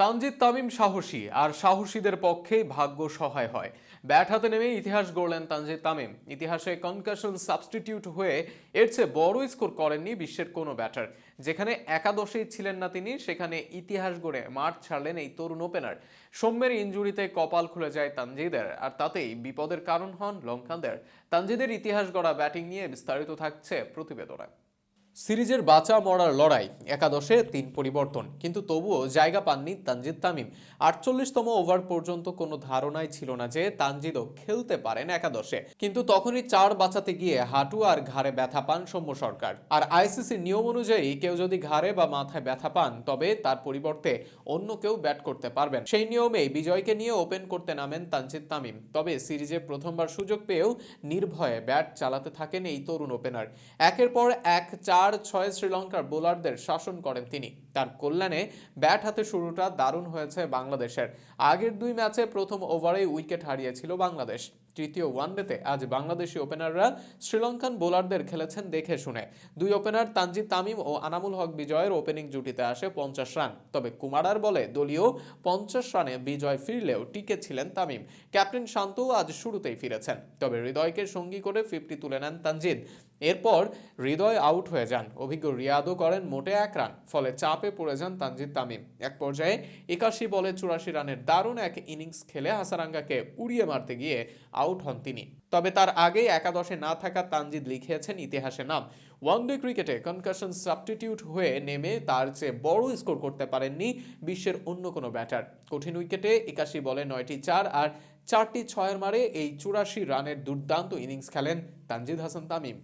তানজিদ তামিম সাহসী, আর সাহসীদের পক্ষেই ভাগ্য সহায় হয়। ব্যাট হাতে নেমে ইতিহাস গড়লেন তানজিদ তামিম। ইতিহাসে কনকাশন সাবস্টিটিউট হয়ে এর চেয়ে বড় স্কোর করেননি বিশ্বের কোনো ব্যাটার। যেখানে একাদশেই ছিলেন না তিনি, সেখানে ইতিহাস গড়ে মাঠ ছাড়লেন এই তরুণ ওপেনার সৌম্যের ইঞ্জুরিতে কপাল খুলে যায় তানজিদের, আর তাতেই বিপদের কারণ হন লঙ্কানদের। তানজিদের ইতিহাস গড়া ব্যাটিং নিয়ে বিস্তারিত থাকছে প্রতিবেদনে। সিরিজের বাঁচা মরার লড়াই, একাদশে তিন পরিবর্তন। কিন্তু তবুও জায়গা পাননি তানজিদ তামিম। আটচল্লিশতম ওভার পর্যন্ত কোনো ধারণাই ছিল না যে তানজিদও খেলতে পারেন একাদশে। কিন্তু তখনই চার বাঁচাতে গিয়ে হাঁটু আর ঘাড়ে ব্যথা পান সৌম্য সরকার। আর আইসিসির নিয়ম অনুযায়ী কেউ যদি ঘাড়ে বা মাথায় ব্যথা পান, তবে তার পরিবর্তে অন্য কেউ ব্যাট করতে পারবেন। সেই নিয়মেই বিজয়কে নিয়ে ওপেন করতে নামেন তানজিদ তামিম। তবে সিরিজে প্রথমবার সুযোগ পেয়েও নির্ভয়ে ব্যাট চালাতে থাকেন এই তরুণ ওপেনার। একের পর এক চার ছয় শ্রীলঙ্কার বোলারদের শাসন করেন তিনি। তার কল্যাণে ব্যাট হাতে শুরুটা দারুণ হয়েছে বাংলাদেশের। আগের দুই ম্যাচে প্রথম ওভারেই উইকেট হারিয়েছিল বাংলাদেশ। তৃতীয় ওয়ানডেতে আজ বাংলাদেশি ওপেনাররা শ্রীলঙ্কান বোলারদের খেলেছেন দেখে শুনে। দুই ওপেনার তানজিদ তামিম ও আনামুল হক বিজয়ের ওপেনিং জুটিতে আসে পঞ্চাশ রান। তবে কুমারার বলে দলীয় পঞ্চাশ রানে বিজয় ফিরলেও টিকে ছিলেন তামিম। ক্যাপ্টেন শান্তও আজ শুরুতেই ফিরেছেন। তবে হৃদয়কে সঙ্গী করে ফিফটি তুলে নেন তানজিদ। এরপর হৃদয় আউট হয়ে যান। অভিজ্ঞ রিয়াদও করেন, মোটে এক রান, ফলে চাপে পড়ে যান তানজিদ তামিম। এক পর্যায়ে একাশি বলে চুরাশি রানের দারুণ এক ইনিংস খেলে হাসারাঙ্গাকে উড়িয়ে মারতে গিয়ে আউট হন তিনি। তবে তার আগেই একাদশে না থাকা তানজিদ লিখিয়েছেন ইতিহাসে নাম। ওয়ানডে ক্রিকেটে কনকাশন সাবস্টিটিউট হয়ে নেমে তার চেয়ে বড় স্কোর করতে পারেননি বিশ্বের অন্য কোনো ব্যাটার। কঠিন উইকেটে একাশি বলে নয়টি চার আর চারটি ছয়ের মারে এই চুরাশি রানের দুর্দান্ত ইনিংস খেলেন তানজিদ হাসান তামিম।